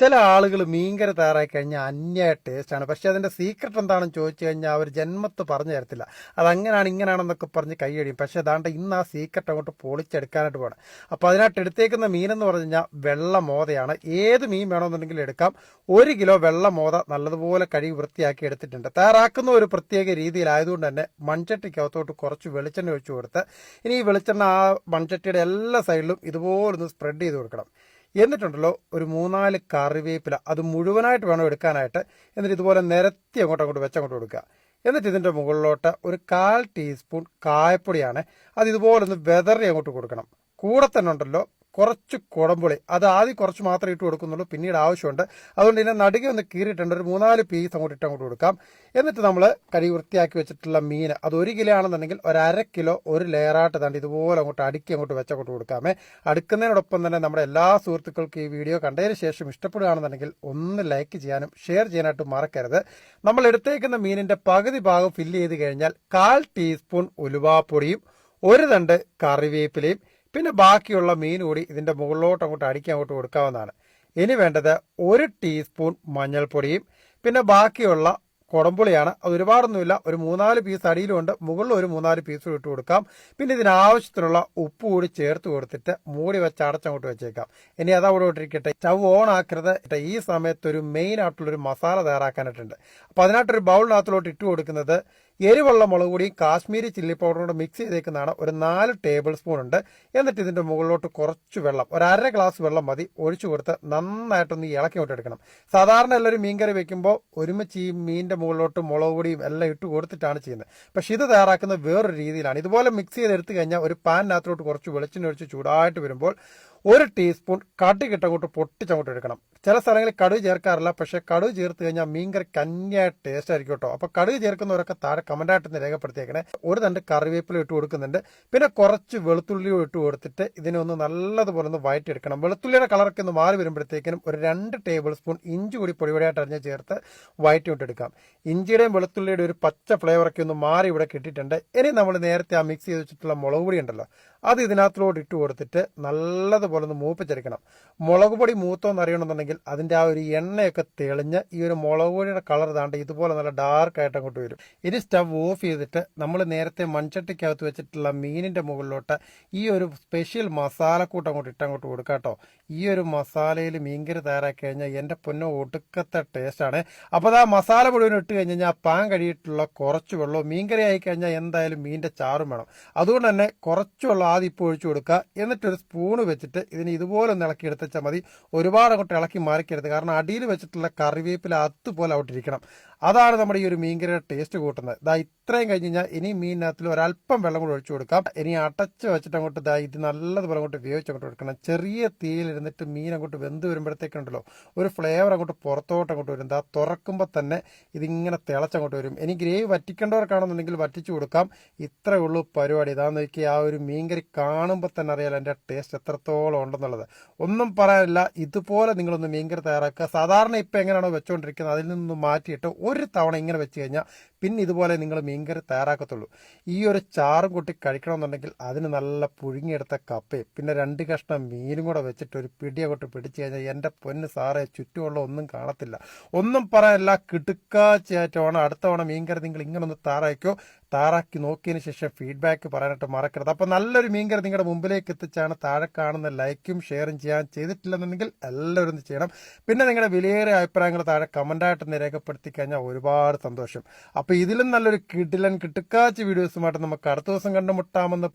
ചില ആളുകൾ മീൻകറി തയ്യാറാക്കി കഴിഞ്ഞാൽ അന്യായ ടേസ്റ്റാണ് പക്ഷെ അതിന്റെ സീക്രട്ട് എന്താണെന്ന് ചോദിച്ചു കഴിഞ്ഞാൽ അവർ ജന്മത്ത് പറഞ്ഞു തരത്തില്ല. അതങ്ങനെയാണ് ഇങ്ങനെയാണെന്നൊക്കെ പറഞ്ഞ് കൈയടിയും പക്ഷെ അതാണ്ട് ഇന്ന് ആ സീക്രട്ട് അങ്ങോട്ട് പൊളിച്ചെടുക്കാനായിട്ട് പോകണം അപ്പോൾ അതിനായിട്ട് എടുത്തേക്കുന്ന മീനെന്ന് പറഞ്ഞു കഴിഞ്ഞാൽ വെള്ള മോതയാണ്. ഏത് മീൻ വേണമെന്നുണ്ടെങ്കിലും എടുക്കാം. ഒരു കിലോ വെള്ള മോത നല്ലതുപോലെ കഴുകി വൃത്തിയാക്കി എടുത്തിട്ടുണ്ട്. തയ്യാറാക്കുന്ന ഒരു പ്രത്യേക രീതിയിലായതുകൊണ്ട് തന്നെ മൺചട്ടിക്കകത്തോട്ട് കുറച്ച് വെളിച്ചെണ്ണ ഒഴിച്ചു കൊടുത്ത് ഇനി ഈ വെളിച്ചെണ്ണ ആ മൺചട്ടിയുടെ എല്ലാ സൈഡിലും ഇതുപോലൊന്ന് സ്പ്രെഡ് ചെയ്ത് കൊടുക്കണം. എന്നിട്ടുണ്ടല്ലോ ഒരു മൂന്നാൽ കറിവേപ്പില അത് മുഴുവനായിട്ട് വേണം എടുക്കാനായിട്ട്. എന്നിട്ട് ഇതുപോലെ നിരത്തി അങ്ങോട്ട് അങ്ങോട്ട് വെച്ചങ്ങോട്ട് കൊടുക്കുക. എന്നിട്ട് ഇതിന്റെ മുകളിലോട്ട് ഒരു കാൽ ടീസ്പൂൺ കായപ്പൊടിയാണ്. അത് ഇതുപോലെ ഒന്ന് വെതറി അങ്ങോട്ട് കൊടുക്കണം. കൂടെ തന്നെ ഉണ്ടല്ലോ കുറച്ച് കുടമ്പുളി അത് ആദ്യം കുറച്ച് മാത്രമേ ഇട്ട് കൊടുക്കുന്നുള്ളൂ. പിന്നീട് ആവശ്യമുണ്ട്. അതുകൊണ്ട് ഇതിനെ നടുകെ ഒന്ന് കീറിയിട്ടുണ്ട്. ഒരു മൂന്നാൽ പീസ് അങ്ങോട്ട് ഇട്ട് അങ്ങോട്ട് കൊടുക്കാം. എന്നിട്ട് നമ്മൾ കരി വൃത്തിയാക്കി വെച്ചിട്ടുള്ള മീൻ അത് ഒരു കിലോ ആണെന്നുണ്ടെങ്കിൽ ഒരു അര കിലോ ഒരു ലെയറായിട്ട് തണ്ട് ഇതുപോലെ അങ്ങോട്ട് അടുക്കി അങ്ങോട്ട് വെച്ചങ്ങോട്ട് കൊടുക്കാമേ. അടുക്കുന്നതിനോടൊപ്പം തന്നെ നമ്മുടെ എല്ലാ സുഹൃത്തുക്കൾക്കും ഈ വീഡിയോ കണ്ടതിന് ശേഷം ഇഷ്ടപ്പെടുകയാണെന്നുണ്ടെങ്കിൽ ഒന്ന് ലൈക്ക് ചെയ്യാനും ഷെയർ ചെയ്യാനായിട്ട് മറക്കരുത്. നമ്മൾ എടുത്തേക്കുന്ന മീനിന്റെ പകുതി ഭാഗം ഫില്ല് ചെയ്ത് കഴിഞ്ഞാൽ കാൽ ടീസ്പൂൺ ഉലുവാപ്പൊടിയും ഒരു തണ്ട് കറിവേപ്പിലയും പിന്നെ ബാക്കിയുള്ള മീൻ കൂടി ഇതിന്റെ മുകളിലോട്ട് അങ്ങോട്ട് അടിക്കാൻ അങ്ങോട്ട് കൊടുക്കാവുന്നതാണ്. ഇനി വേണ്ടത് ഒരു ടീസ്പൂൺ മഞ്ഞൾപ്പൊടിയും പിന്നെ ബാക്കിയുള്ള കുടംപുളിയാണ്. അത് ഒരുപാടൊന്നുമില്ല. ഒരു മൂന്നാൽ പീസ് അടിയിലുണ്ട്. മുകളിൽ ഒരു മൂന്നാൽ പീസ് ഇട്ട് കൊടുക്കാം. പിന്നെ ഇതിനാവശ്യത്തിനുള്ള ഉപ്പ് കൂടി ചേർത്ത് കൊടുത്തിട്ട് മൂടി വെച്ച് അടച്ചങ്ങോട്ട് വെച്ചേക്കാം. ഇനി അത് അവിടെ ഇട്ടിരിക്കട്ടെ. സ്റ്റവ് ഓൺ ആക്കരുത്. ഈ സമയത്ത് ഒരു മെയിൻ ആയിട്ടുള്ളൊരു മസാല തയ്യാറാക്കാനായിട്ടുണ്ട്. അപ്പോൾ അതിനായിട്ടൊരു ബൗളിനകത്തിലോട്ട് ഇട്ട് കൊടുക്കുന്നത് എരിവുള്ള മുളക് പൊടിയും കാശ്മീരി ചില്ലി പൗഡറും മിക്സ് ചെയ്തേക്കുന്നതാണ് ഒരു നാല് ടേബിൾ സ്പൂൺ ഉണ്ട്. എന്നിട്ട് ഇതിന്റെ മുകളിലോട്ട് കുറച്ച് വെള്ളം ഒരു അര ഗ്ലാസ് വെള്ളം മതി. ഒഴിച്ചു കൊടുത്ത് നന്നായിട്ടൊന്ന് ഇളക്കി കൊണ്ട് എടുക്കണം സാധാരണ എല്ലാവരും മീൻകറി വെക്കുമ്പോൾ ഒരുമിച്ച് ഈ മീനിന്റെ മുകളിലോട്ട് മുളക് പൊടിയും എല്ലാം ഇട്ട് കൊടുത്തിട്ടാണ് ചെയ്യുന്നത്. പക്ഷെ ഇത് തയ്യാറാക്കുന്നത് വേറൊരു രീതിയിലാണ്. ഇതുപോലെ മിക്സ് ചെയ്ത് എടുത്തു കഴിഞ്ഞാൽ ഒരു പാനിനകത്തോട്ട് കുറച്ച് വെളിച്ചെണ്ണ ഒഴിച്ച് ചൂടായിട്ട് വരുമ്പോൾ ഒരു ടീസ്പൂൺ കടുകിട്ടങ്ങോട്ട് പൊട്ടിച്ചങ്ങോട്ട് എടുക്കണം. ചില സ്ഥലങ്ങളിൽ കടുക് ചേർക്കാറില്ല പക്ഷേ കടുക് ചേർത്ത് കഴിഞ്ഞാൽ മീൻകറി കന്യാ ടേസ്റ്റ് ആയിരിക്കും കേട്ടോ. അപ്പോൾ കടുക് ചേർക്കുന്നവരൊക്കെ താഴെ കമന്റായിട്ടൊന്ന് രേഖപ്പെടുത്തിയേക്കണേ. ഒരു തണ്ട് കറിവേപ്പില ഇട്ട് കൊടുക്കുന്നുണ്ട്. പിന്നെ കുറച്ച് വെളുത്തുള്ളിയും ഇട്ട് കൊടുത്തിട്ട് ഇതിനെ ഒന്ന് നല്ലതുപോലെ ഒന്ന് വയറ്റിയെടുക്കണം. വെളുത്തുള്ളിയുടെ കളറൊക്കെ ഒന്ന് മാറി വരുമ്പോഴത്തേക്കിനും ഒരു രണ്ട് ടേബിൾ സ്പൂൺ ഇഞ്ചി കൂടി പൊടിപൊടിയായിട്ട് അരിഞ്ഞ് ചേർത്ത് വയറ്റി വിട്ടെടുക്കാം ഇഞ്ചിയുടെയും വെളുത്തുള്ളിയുടെ ഒരു പച്ച ഫ്ലേവറൊക്കെ ഒന്ന് മാറി ഇവിടെ കിട്ടിയിട്ടുണ്ട്. ഇനി നമ്മൾ നേരത്തെ ആ മിക്സ് ചെയ്ത് വെച്ചിട്ടുള്ള മുളക് പൊടി ഉണ്ടല്ലോ അത് ഇതിനകത്തോട് ഇട്ട് കൊടുത്തിട്ട് നല്ലതുപോലെ ഒന്ന് മൂപ്പിച്ചെടുക്കണം. മുളക് പൊടി അറിയണമെന്നുണ്ടെങ്കിൽ അതിന്റെ ആ ഒരു എണ്ണയൊക്കെ തെളിഞ്ഞ് ഈ ഒരു മുളക് പൊടിയുടെ കളർ താണ്ട് ഇതുപോലെ നല്ല ഡാർക്ക് ആയിട്ട് അങ്ങോട്ട് വരും. ഇനി സ്റ്റവ് ഓഫ് ചെയ്തിട്ട് നമ്മൾ നേരത്തെ മൺചട്ടിക്കകത്ത് വെച്ചിട്ടുള്ള മീനിന്റെ മുകളിലോട്ട് ഈ ഒരു സ്പെഷ്യൽ മസാലക്കൂട്ട് അങ്ങോട്ട് ഇട്ടങ്ങോട്ട് കൊടുക്കാം കേട്ടോ. ഈ ഒരു മസാലയിൽ മീൻകറി തയ്യാറാക്കി കഴിഞ്ഞാൽ എന്റെ പൊന്നോ ഒടുക്കത്തെ ടേസ്റ്റാണ് അപ്പോൾ ആ മസാല മുഴുവൻ ഇട്ട് കഴിഞ്ഞ് കഴിഞ്ഞാൽ പാൻ കഴിയിട്ടുള്ള കുറച്ച് വെള്ളവും മീൻകറി ആയി കഴിഞ്ഞാൽ എന്തായാലും മീനിന്റെ ചാറും വേണം. അതുകൊണ്ട് തന്നെ കുറച്ച് ആദ്യം ഇപ്പോൾ ഒഴിച്ചു കൊടുക്കുക. എന്നിട്ടൊരു സ്പൂൺ വെച്ചിട്ട് ഇതിന് ഇതുപോലെ ഒന്ന് ഇളക്കി എടുത്തച്ചാൽ മതി. ഒരുപാട് അങ്ങോട്ട് ഇളക്കി മാറിക്കരുത്. കാരണം അടിയിൽ വെച്ചിട്ടുള്ള കറിവേപ്പില അതുപോലെ ഔട്ടിരിക്കണം അതാണ് നമ്മുടെ ഈ ഒരു മീൻകറിയുടെ ടേസ്റ്റ് കൂട്ടുന്നത്. ഇതാ ഇത്രയും കഴിഞ്ഞ് കഴിഞ്ഞാൽ ഇനി മീനിനകത്തിൽ ഒരല്പം വെള്ളം കൂടി ഒഴിച്ചു കൊടുക്കാം. ഇനി അടച്ച് വെച്ചിട്ട് അങ്ങോട്ട് ദാ ഇത് നല്ലതുപോലെ അങ്ങോട്ട് വേവിച്ച് അങ്ങോട്ട് കൊടുക്കണം. ചെറിയ തീയിലിരുന്നിട്ട് മീൻ അങ്ങോട്ട് വെന്ത് വരുമ്പോഴത്തേക്കുണ്ടല്ലോ ഒരു ഫ്ലേവർ അങ്ങോട്ട് പുറത്തോട്ട് അങ്ങോട്ട് വരും. ഇതാ തുറക്കുമ്പോൾ തന്നെ ഇതിങ്ങനെ തിളച്ചങ്ങോട്ട് വരും. ഇനി ഗ്രേവി വറ്റിക്കേണ്ടവർക്കാണെന്നുണ്ടെങ്കിൽ വറ്റിച്ചു കൊടുക്കാം. ഇത്രേ ഉള്ളൂ പരിപാടി. ഇതാന്ന് നോക്കി ആ ഒരു മീൻകറി കാണുമ്പോൾ തന്നെ അറിയാലോ എന്റെ ടേസ്റ്റ് എത്രത്തോളം ഉണ്ടെന്നുള്ളത്. ഒന്നും പറയാനില്ല ഇതുപോലെ നിങ്ങളൊന്ന് മീൻകറി തയ്യാറാക്കുക. സാധാരണ ഇപ്പം എങ്ങനെയാണോ വെച്ചുകൊണ്ടിരിക്കുന്നത് അതിൽ നിന്ന് മാറ്റിയിട്ട് ഒരു തവണ ഇങ്ങനെ വെച്ച് കഴിഞ്ഞാൽ പിന്നെ ഇതുപോലെ നിങ്ങൾ മീൻകറി തയ്യാറാക്കത്തുള്ളൂ. ഈ ഒരു ചാറും കൂട്ടി കഴിക്കണമെന്നുണ്ടെങ്കിൽ അതിന് നല്ല പുഴുങ്ങിയെടുത്ത കപ്പയും പിന്നെ രണ്ട് കഷ്ണം മീനും കൂടെ വെച്ചിട്ട് ഒരു പിടി അങ്ങോട്ട് പിടിച്ചു കഴിഞ്ഞാൽ എന്റെ പൊന്ന് സാറേ ചുറ്റുമുള്ള ഒന്നും കാണത്തില്ല. ഒന്നും പറയാനില്ല കിടുക്കാച്ചായിട്ടാണ് അടുത്ത തവണ മീൻകറി നിങ്ങൾ ഇങ്ങനെ ഒന്ന് താറാക്കോ താറാക്കി നോക്കിയതിന് ശേഷം ഫീഡ്ബാക്ക് പറയാനായിട്ട് മറക്കരുത്. അപ്പോൾ നല്ലൊരു മീൻകറി നിങ്ങളുടെ മുമ്പിലേക്ക് എത്തിച്ചാണ് താഴെ കാണുന്ന ലൈക്കും ഷെയറും ചെയ്യാൻ ചെയ്തിട്ടില്ലെന്നുണ്ടെങ്കിൽ എല്ലാവരും ഒന്ന് ചെയ്യണം. പിന്നെ നിങ്ങളുടെ വിലയേറിയ അഭിപ്രായങ്ങൾ താഴെ കമന്റായിട്ടൊന്ന് രേഖപ്പെടുത്തി കഴിഞ്ഞാൽ ഒരുപാട് സന്തോഷം. അപ്പോൾ ഇതിലും നല്ലൊരു കിടിലൻ കിട്ടുക്കാച്ച് വീഡിയോസുമായിട്ട് നമുക്ക് അടുത്ത ദിവസം കണ്ടുമുട്ടാമെന്ന്